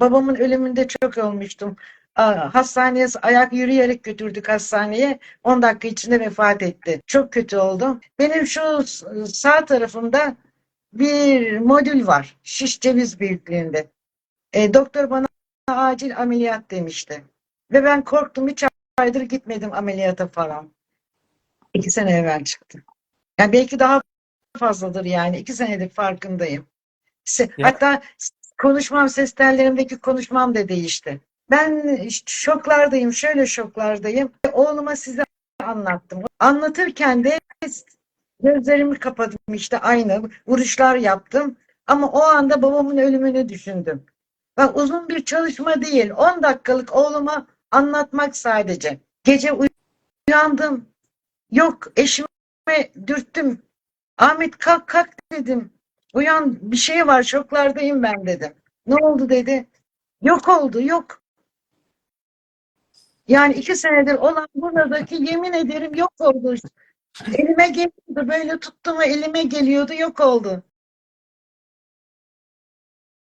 Babamın ölümünde çok olmuştum. Hastaneye ayak yürüyerek götürdük hastaneye. 10 dakika içinde vefat etti. Çok kötü oldum. Benim şu sağ tarafımda bir modül var. Şiş ceviz büyüklüğünde. E, doktor bana acil ameliyat demişti. Ve ben korktum. Üç aydır gitmedim ameliyata falan. İki sene evvel çıktı. Yani belki daha fazladır yani. İki senedir farkındayım. Hatta konuşmam, ses tellerimdeki konuşmam da değişti. Ben şoklardayım, şöyle şoklardayım. Oğluma size anlattım. Anlatırken de gözlerimi kapadım işte aynı vuruşlar yaptım. Ama o anda babamın ölümünü düşündüm. Bak uzun bir çalışma değil. 10 dakikalık oğluma anlatmak sadece. Gece uyandım. Yok eşime dürttüm. Ahmet kalk kalk dedim. Uyan bir şey var şoklardayım ben dedim. Ne oldu dedi. Yok oldu yok. Yani iki senedir olan buradaki yemin ederim yok oldu. Elime geliyordu böyle tuttum elime geliyordu yok oldu.